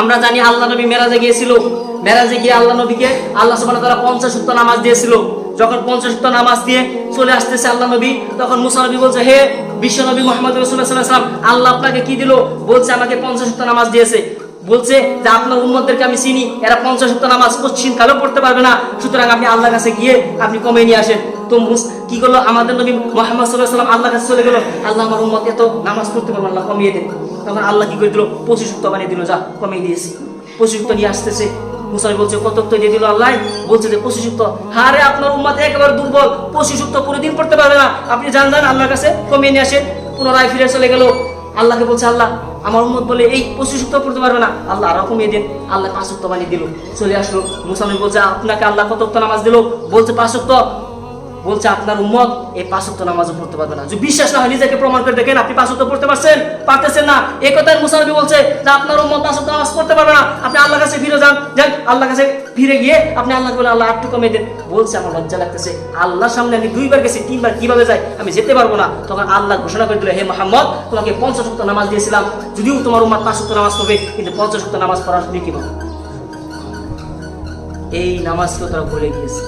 আমরা জানি আল্লাহ নবী মেরাজে গিয়েছিল। মেরাজে গিয়ে আল্লাহ নবীকে আল্লাহ ওয়া তাআলা পঞ্চাশ উক্ত নামাজ দিয়েছিল। যখন পঞ্চাশ উক্ত নামাজ দিয়ে চলে আসতেছে আল্লাহ নবী, তখন মুসা নবী বলছে, হে বিশ্ব নবী মোহাম্মদ রসুল্লাহ সাল্লাম আল্লাহ আপনাকে কি দিল? বলছে, আমাকে পঞ্চাশ উক্ত নামাজ দিয়েছে। বলছে যে আপনার উম্মতদেরকে আমি চিনি, এরা পঞ্চাশ উক্ত নামাজ পশ্চিম কালেও পড়তে পারবে না। সুতরাং আপনি আল্লাহর কাছে গিয়ে আপনি কমে নিয়ে আসেন। তো কি করল? আমাদের নবী মোহাম্মদ সাল্লাহ সাল্লাম আল্লাহর কাছে চলে গেল। আল্লাহ আমার উম্মত এত নামাজ পড়তে পারব আল্লাহ কমিয়ে দেন। তখন আল্লাহ কি করে দিল? পঁচিশ বানিয়ে দিল, যা, কমিয়ে দিয়েছি। পঁচিশ নিয়ে আসতেছে। মুসাই বলছে, কত দিয়ে দিল আল্লাহ? বলছে যে হারে আপনার একেবারে দুর্বল। পুরো দিন পড়তে পারবে না। আপনি জান যান, আল্লাহর কাছে কমিয়ে নিয়ে আসেন। পুনরায় ফিরে চলে গেল। আল্লাহকে বলছে, আল্লাহ, আমার উম্মত বলে এই পঁচিশ পড়তে পারবে না। আল্লাহ আরও কমিয়ে দিন। আল্লাহ পাঁচ বানিয়ে দিল। চলে আসলো। মুসানবী বলছে, আপনাকে আল্লাহ কত নামাজ দিল? বলছে, পাঁচ উক্ত। বলছে, আপনার উম্মত এই পাঁচত্ব নামাজও পড়তে পারবে না। যদি বিশ্বাস না হয়, নিজেকে প্রমাণ করে দেখেন, আপনি পাঁচত্ব পড়তে পারছেন, পারতেছেন না। এই কথায় মুসানবী বলছে যে, আপনার উম্মত পাঁচত্ব নামাজ পড়তে পারবে না। আপনি আল্লাহর কাছে ফিরে যান। যান আল্লাহর কাছে ফিরে গিয়ে আপনি আল্লাহকে বলে আল্লাহ একটু কমিয়ে দেন। বলছে, আমার লজ্জা লাগতেছে। আল্লাহর সামনে আমি দুইবার গেছি, তিনবার কীভাবে যাই আমি যেতে পারব না। তখন আল্লাহ ঘোষণা করে দিল, হে মোহাম্মদ, তোমাকে পঞ্চাশ নামাজ দিয়েছিলাম। যদিও তোমার উম্মত পাঁচ নামাজ পড়বে, কিন্তু পঞ্চাশ নামাজ পড়ার তুমি কি বলো এই নামাজকে তারা ভুলে গিয়েছে।